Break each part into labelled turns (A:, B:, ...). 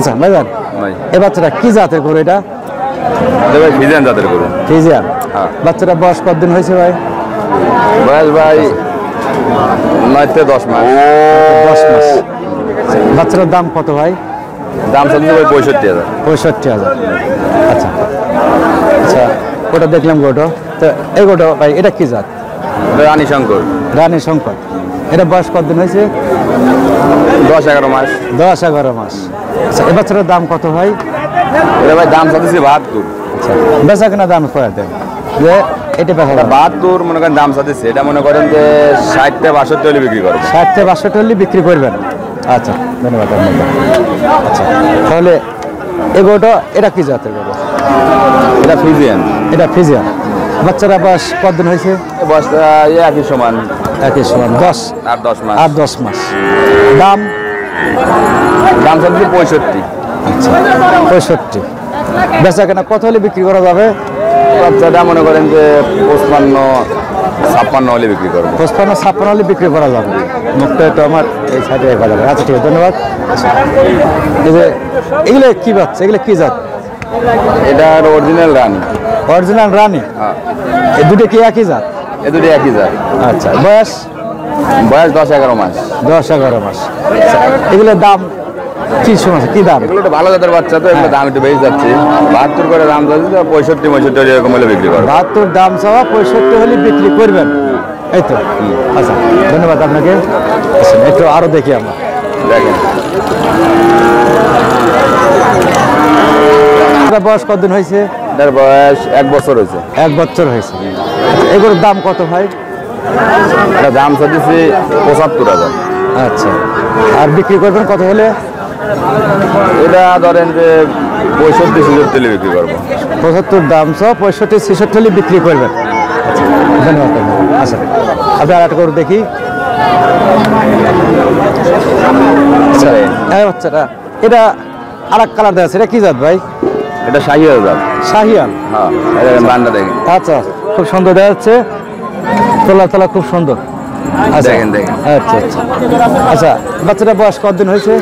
A: আচ্ছা ভাইজান
B: ভাই।
A: এই বাচ্চাটা কি জাতের গরু এটা?
B: এটা ভাই ফিজিয়ান জাতের গরু।
A: ফিজিয়ান?
B: হ্যাঁ।
A: বাচ্চাটা বয়স কতদিন হয়েছে ভাই?
B: বয়স ভাই নয় থেকে দশ মাস।
A: দশ মাস। বাচ্চাটার দাম কত ভাই?
B: দাম চলছে ভাই পঁয়ষট্টি হাজার।
A: পঁয়ষট্টি হাজার। আচ্ছা। আচ্ছা ওটা দেখলাম গোটো তো এই গোটো ভাই এটা কি জাত?
B: রানী শঙ্কর।
A: রানী শঙ্কর। এটা বয়স কতদিন হয়েছে?
B: দশ এগারো মাস।
A: দশ এগারো মাস। আচ্ছা এ বাচ্চাটার দাম কত ভাই?
B: এটা ভাই দাম চাচ্ছি বাহাত্তর।
A: আচ্ছা বেচা কেনা দাম করে দেন? যে এটা
B: এটা বাহাত্তর মনে করেন দাম চাচ্ছি এটা মনে করেন যে ষাটটা বাষট্টি হলে বিক্রি করব।
A: ষাট থেকে বাষট্টি হলে বিক্রি করবেন। আচ্ছা ধন্যবাদ আপনাকে আচ্ছা তাহলে এগোটা এটা কি জাতের গরু?
B: এটা ফিজিয়ান।
A: এটা ফিজিয়ান। বাচ্চারা বয়স কতদিন হয়েছে?
B: বয়সটা একই সমান।
A: একই সমান দশ।
B: আট দশ মাস।
A: আট দশ মাস। দাম?
B: দাম চাচ্ছি পঁয়ষট্টি।
A: আচ্ছা পঁয়ষট্টি। বেচা কেনা কত হলে বিক্রি করা যাবে?
B: বাচ্চাটা মনে করেন যে পঁচপান্ন ছাপ্পান্ন হলে বিক্রি করব।
A: পঁচপান্ন ছাপ্পান্ন হলে বিক্রি করা যাবে। মুখটা একটু আমার এই সাইডে রেখা যাবে আচ্ছা ঠিক আছে ধন্যবাদ। এই যে এগুলো কি বাচ্চা? এগুলো কি জাত?
B: এটা অরিজিনাল রানী।
A: অরিজিনাল রানী?
B: হ্যাঁ।
A: এই দুটো কি একই জাত?
B: এ দুটি একই জাত।
A: আচ্ছা বয়স?
B: বয়স দশ এগারো মাস।
A: দশ এগারো মাস। আচ্ছা, এগুলোর দাম কি সমস্যা কি দাম?
B: এগুলো একটু ভালো জাতের বাচ্চা তো এগুলো দাম একটু বেশি যাচ্ছে। বাহাত্তর করে দাম যাচ্ছে তো পঁয়ষট্টি পঁয়ষট্টি এরকম হলে বিক্রি করব।
A: বাহাত্তর দাম চাওয়া পঁয়ষট্টি হলে বিক্রি করবেন। এই তো। আচ্ছা ধন্যবাদ আপনাকে। একটু আরও দেখি আমরা।
B: দেখেন।
A: বয়স কতদিন হয়েছে?
B: এটার বয়স এক বছর হয়েছে।
A: এক বছর হয়েছে। এগুলোর দাম কত ভাই?
B: এটা দাম চাচ্ছি পঁচাত্তর হাজার।
A: আচ্ছা। আর বিক্রি করবেন কত হলে?
B: এটা ধরেন যে পঁয়ষট্টি ছেষট্টি বিক্রি করব।
A: পঁচাত্তর দাম সহ পঁয়ষট্টি ছেষট্টি বিক্রি করবেন। ধন্যবাদ। আচ্ছা আপনি আর একটা করে দেখি। আচ্ছা। এটা আর এক কালার দেওয়া আছে এটা কি জাত ভাই?
B: এটা শাহি হাজার
A: শাহিয়াল
B: হ্যাঁ বান্ডা দেখেন।
A: আচ্ছা খুব সুন্দর দেখা যাচ্ছে। তোলা তোলা খুব সুন্দর। আচ্ছা।
B: দেখেন, দেখেন।
A: আচ্ছা আচ্ছা। আচ্ছা বাচ্চাটা বয়স কতদিন হয়েছে?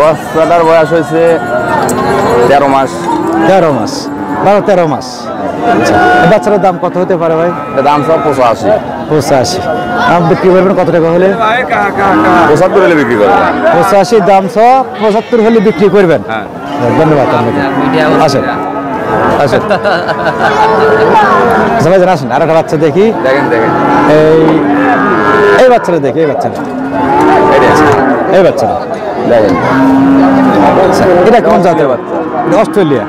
B: বাচ্চাটার বয়স হয়েছে তেরো মাস।
A: তেরো মাস। বারো তেরো মাস। আচ্ছা এই বাচ্চাটার দাম কত হতে পারে ভাই?
B: দাম সব পঁচাশি।
A: পঁচাশি। দাম বিক্রি করবেন কত টাকা হলে?
B: পঁচাত্তর হলে বিক্রি করব
A: পঁচাশি দাম সব পঁচাত্তর হলে বিক্রি করবেন?
B: হ্যাঁ।
A: ধন্যবাদ আপনাকে। আসেন আসেন। আচ্ছা আসেন আর একটা বাচ্চা দেখি।
B: দেখেন দেখেন।
A: এই এই বাচ্চাটা দেখি এই বাচ্চাটা। এই বাচ্চাটা।
B: দেখেন।
A: আচ্ছা, এটা কোন জাতের বাচ্চা। এটা অস্ট্রেলিয়া।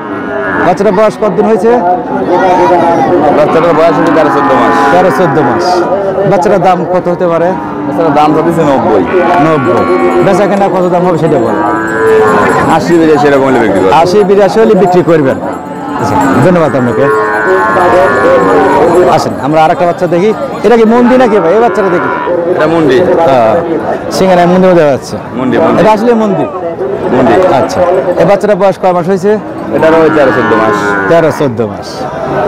A: বাচ্চাটা বয়স কতদিন হয়েছে?
B: বাচ্চাটার বয়স হচ্ছে তেরো চোদ্দ মাস।
A: তেরো চোদ্দ মাস। বাচ্চাটার দাম কত হতে পারে?
B: বাচ্চাটার দাম চাচ্ছে নব্বই।
A: নব্বই। বেচা কেনা কত দাম হবে সেটা বলো।
B: আশি হলে বিক্রি
A: বিরাশি হলে বিক্রি করবেন। আচ্ছা ধন্যবাদ আপনাকে। আসেন আমরা আর একটা বাচ্চা দেখি। এটা কি মন্দির নাকি ভাই? এই বাচ্চাটা দেখি।
B: এটা মুন্ডি।
A: সিঙ্গারায় মন্দির দেওয়া যাচ্ছে। এটা আসলে মন্দির
B: মুন্ডি।
A: আচ্ছা। এই বাচ্চাটা বয়স কয় মাস হয়েছে?
B: ওই তেরো চোদ্দ মাস।
A: তেরো চোদ্দ মাস।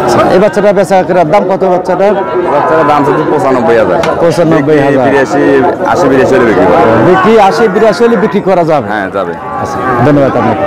A: আচ্ছা, এই বাচ্চাটা বেচা কেনার দাম কত বাচ্চাটার
B: বাচ্চাটার দাম চাচ্ছে পঁচানব্বই হাজার।
A: পঁচানব্বই হাজার।
B: বিরাশি আশি বিরাশি হলে বিক্রি
A: বিক্রি আশি বিরাশি হলে বিক্রি করা যাবে।
B: হ্যাঁ যাবে।
A: আচ্ছা ধন্যবাদ আপনাকে।